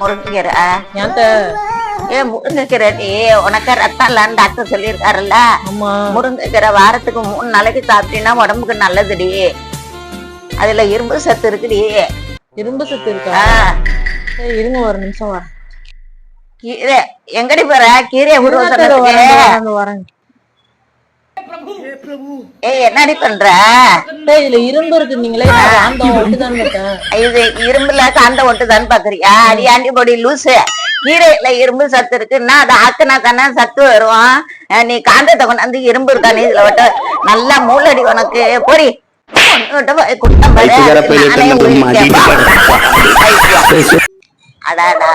முருங்கைக்கீரை ஏன்ட்ட ஏ முருங்கைக்கீரை டி உனக்கு ரத்தம் இல்லைன்னு டாக்டர் சொல்லியிருக்காருல்ல முருங்கைக்கீரை வாரத்துக்கு மூணு நாளைக்கு சாப்பிட்டீங்கன்னா உடம்புக்கு நல்லதுடி அதுல இரும்பு சத்து இருக்குடி இரும்பு சத்து இருக்கா இருங்க ஒரு நிமிஷம் வரேன் கீரை எங்கடி போற கீரையை உருவ வரேன், சொன்னதுக்கு வரேன், வரேன் ஏய் என்னடி பண்ற? டேய், இதுல இரும்பு இருக்கு நீங்களே. அந்த ஒட்டுதான் இது இரும்புல காந்த ஒட்டுதான்னு பாக்குறியா? அடி ஆண்டிபடி லூசு. கீரையில இரும்பு சத்து இருக்குன்னா அதை ஆக்குனா தானே சத்து வரும். நீ காந்தத்தை கொண்டாந்து இரும்பு இருக்கானே இதுல விட்டு நல்லா மூளடி உனக்கு. பாரு. அடாடா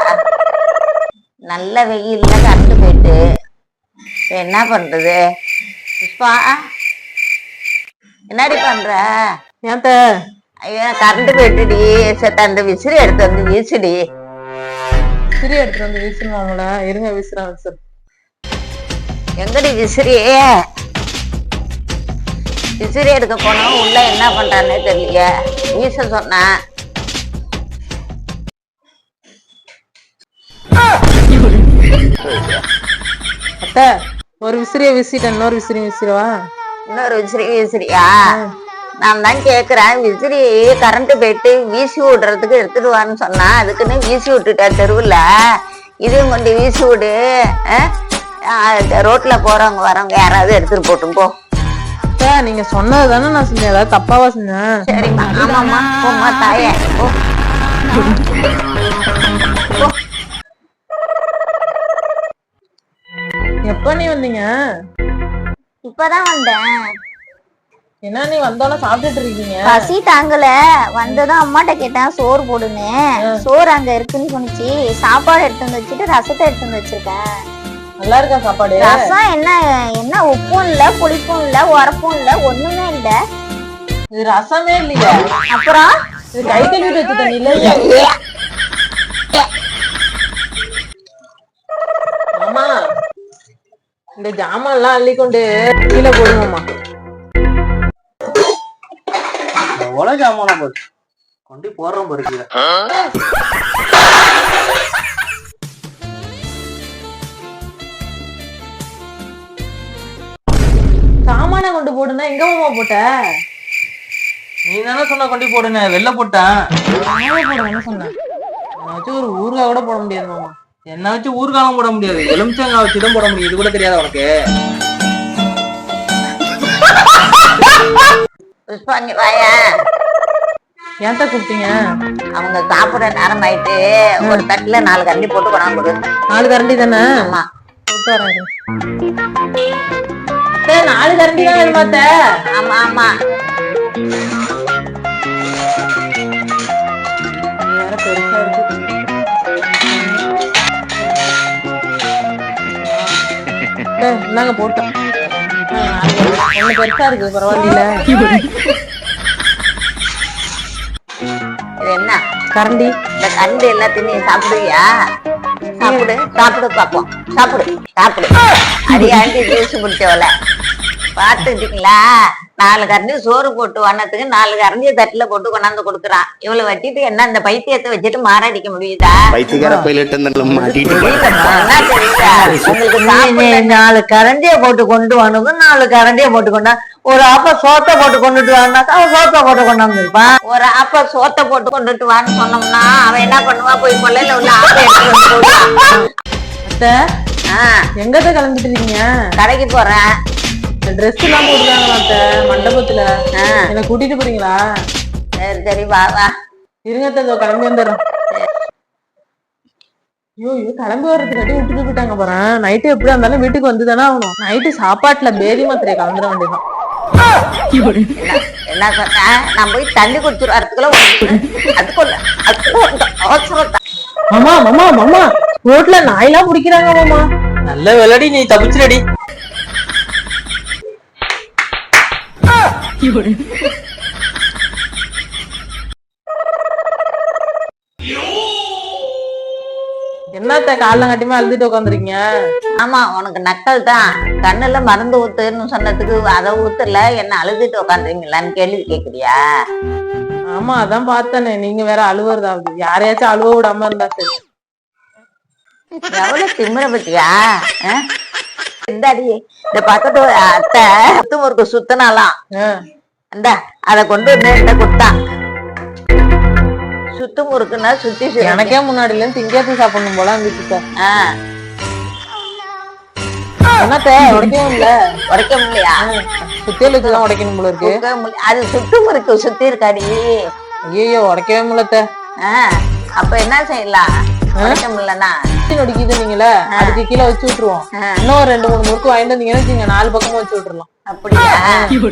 நல்ல வெயில்ல கரண்ட் போயிட்டு. என்ன பண்றது? புஷ்பா என்னடி பண்ற? ஏன்ட்ட ஐயோ கரண்ட் போயிட்டுடி. செத்த அந்த விசிறி எடுத்து வந்து வீசுடி. சிறி எடுத்துட்டு வந்து வீசுமா உங்கள இருங்க வீசுறேன் விசிறு எங்கடி விசிறி? விசிறி எடுக்க போனோம் உள்ள என்ன பண்றானே தெரியல. வீச சொன்னேன் அத்தை ஒரு விசிறிய வீசிட்டேன் இன்னொரு விசிறி வீசிடுவா? இன்னொரு விசிறி விசிறியா? நான் தான் கேக்குறேன். விசிறி கரண்ட் போயிட்டு வீசி விடுறதுக்கு எடுத்துட்டு வான்னு சொன்னா அதுக்குன்னு வீசி விட்டுட்டேன் தெருவுல. இதையும் கொண்டு வீசி விடு. ரோட்ல போறவங்க வரவங்க யாராவது எடுத்துட்டு போட்டும் போ. நீங்க சொன்னது தானே நான் செஞ்சேன். ஏதாவது தப்பாவா செஞ்சேன். சரிம்மா. ஆமாம்மா. போம்மா தாயே. போ. எப்ப நீ வந்தீங்க? இப்பதான் வந்தேன். என்ன நீ வந்தாலும் சாப்பிட்டுட்டு இருக்கீங்க? பசி தாங்கல. வந்ததும் அம்மாட்ட கேட்டேன் சோறு போடுன்னு. சோறு அங்க இருக்குன்னு சொன்னிச்சு. சாப்பாடு எடுத்து வந்து வச்சுட்டு ரசத்தை எடுத்து வந்து வச்சிருக்கேன். நல்லா இருக்கா சாப்பாடு? ரசம் என்ன என்ன உப்பும் இல்ல புளிப்பும் இல்ல உரப்பும் இல்ல ஒண்ணுமே இல்ல. இது ரசமே இல்லையா. அப்புறம்? கை கழுவிட்டு வச்சு தண்ணி இல்ல ஆமா இந்த ஜாமான் எல்லாம் அள்ளி கொண்டு கீழே போடுவோம்மா எவ்வளவு ஜாமானா பாரு. கொண்டு போடுறோம் கீழே. சாமான கொண்டு போடுனா எங்க மாமா போட்ட? நீ தானே சொன்ன கொண்டு போடுன வெளில போட்டேன். போடுவேன்னு சொன்னேன். ஒரு ஊறுகாய் கூட போட முடியாது மாமா. என்ன வச்சு ஊர்காலம் போட முடியாது. எலுமிச்சங்காய் வச்சு தான் போட முடியும். இது கூட தெரியாதா உனக்கு? புஷ்பா நீ வாயா. ஏன்ட்ட கூப்பிட்டீங்க? அவங்க சாப்பிடுற நேரம் ஆயிட்டு ஒரு தட்டுல நாலு கரண்டி போட்டு கொண்டாந்து கொடு. நாலு கரண்டி தானே? ஆமா. நாலு கரண்டி தான்? ஆமா ஆமா. நாலு கரண்டி. ஒண்ணு பெருசா இருக்கு பரவாயில்ல இது என்ன கரண்டி இந்த கரண்டி எல்லாத்தையும் நீ சாப்பிடுவியா சாப்பிடு சாப்பிடு பாப்போம் சாப்பிடு சாப்பிடு அடியாண்டி ஜூஸ் குடிச்சவள பாத்துட்டீங்களா நாலு கரண்டி சோறு போட்டு வண்ணத்துக்கு நாலு கரண்டியை தட்டுல போட்டு கொண்டாந்து கொடுக்குறான். இவளை வட்டிட்டு என்ன இந்த பைத்தியத்தை வச்சுட்டு மாரடிக்க முடியுதா? நாலு கரண்டிய போட்டு கொண்டு வரணும் நாலு கரண்டிய போட்டு கொண்டா ஒரு அப்ப சோத்தை போட்டு கொண்டுட்டு வந்தாக்கா அவன் சோத்தை போட்டு கொண்டாந்து இருப்பான். ஒரு ஆப்ப சோத்தை போட்டு கொண்டுட்டு வான்னு சொன்னோம்னா அவன் என்ன பண்ணுவா? போய் கொள்ளையில உள்ள ஆப்பை எங்கத்த கிளம்பிட்டு இருக்கீங்க கடைக்கு போறேன். ட்ரெஸ் எல்லாம் போட்டுருக்காங்களா அத்தை? மண்டபத்துல. என்ன கூட்டிட்டு போறீங்களா? சரி சரி வா வா. இருங்க இதோ கிளம்பி வந்துடுறேன் ஐயோ ஐயோ கிளம்பி வர்றதுக்காட்டி விட்டுட்டு போயிட்டாங்க போறேன் நைட்டு எப்படியா இருந்தாலும் வீட்டுக்கு வந்து தானே ஆகணும். நைட்டு சாப்பாட்டுல பேதி மாத்திரையை கலந்துட வேண்டியதான் என்ன சொன்ன? நான் போய் தண்ணி குடிச்சிட்டு வரதுக்குள்ள அதுக்குள்ள அதுக்குள்ள. மாமா மாமா மாமா. ரோட்ல நாயெல்லாம் பிடிக்கிறாங்க மாமா. நல்ல விளையாடி நீ தப்பிச்சிரடி என்னத்த காலைல கட்டியுமே அழுதுட்டு உட்காந்துருக்கீங்க ஆமா உனக்கு நக்கல் தான். கண்ணுல மருந்து ஊத்துன்னு சொன்னதுக்கு அதை ஊத்துல என்ன அழுதுட்டு உட்காந்துறீங்களான்னு கேள்வி கேக்குறியா? ஆமா அதான் பார்த்தேனே. நீங்க வேற அழுவுறதாவது. யாரையாச்சும் அழுவ விடாம இருந்தா சரி. எவ்வளவு திமிர பத்தியா? இந்தாடி இந்த பக்கத்து ஒரு அத்தை சுத்து முறுக்கு சுத்தினாலாம். இந்த அத கொண்டு என்கிட்ட கொடுத்தான் சுத்து முறுக்குன்னா சுத்தி எனக்கே முன்னாடில இருந்து திங்காத்தி சாப்பிடணும் போல இருந்துச்சு என்னத்த உடைக்கவும் இல்ல. உடைக்க முடியா சுத்தியல் வச்சுதான் உடைக்கணும் போல இருக்கு. அது சுத்து முறுக்கு சுத்தி இருக்காடி. ஐயோ உடைக்கவே முடியல ஆ, அப்ப என்ன செய்யலாம்? உடைக்க முடியலன்னா? நொடிக்குது நீங்களே அதுக்கு கீழே வச்சு விட்டுருவோம். இன்னும் ரெண்டு மூணு முறுக்கு வாங்கிட்டு வந்தீங்கன்னா வச்சுக்கோங்க, நாலு பக்கமும் வச்சு விட்டுறலாம். அப்படியா?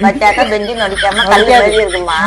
வச்சாக்கா பெஞ்சு நொடிக்காம மாதிரி இருக்குமா?